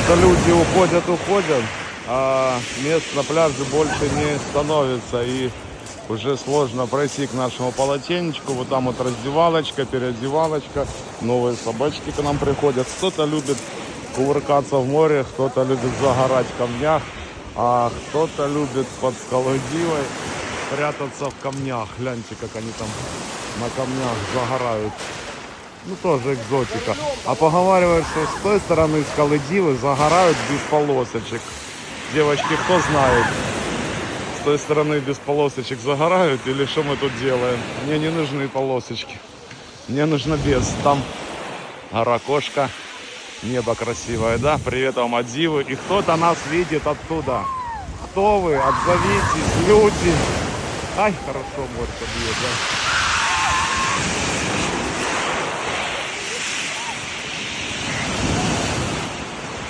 что люди уходят, уходят, а мест на пляже больше не становится. И уже сложно пройти к нашему полотенечку. Вот там вот раздевалочка, переодевалочка. Новые собачки к нам приходят. Кто-то любит кувыркаться в море, кто-то любит загорать в камнях, а кто-то любит под скалой дивой прятаться в камнях. Гляньте, как они там на камнях загорают. Ну, тоже экзотика. А поговаривают, что с той стороны скалы Дивы загорают без полосочек. Девочки, кто знает? С той стороны без полосочек загорают или что мы тут делаем? Мне не нужны полосочки. Мне нужно без. Там гора кошка, небо красивое, да? Привет вам от Дивы. И кто-то нас видит оттуда. Кто вы? Отзовитесь, люди. Ай, хорошо море бьет, да?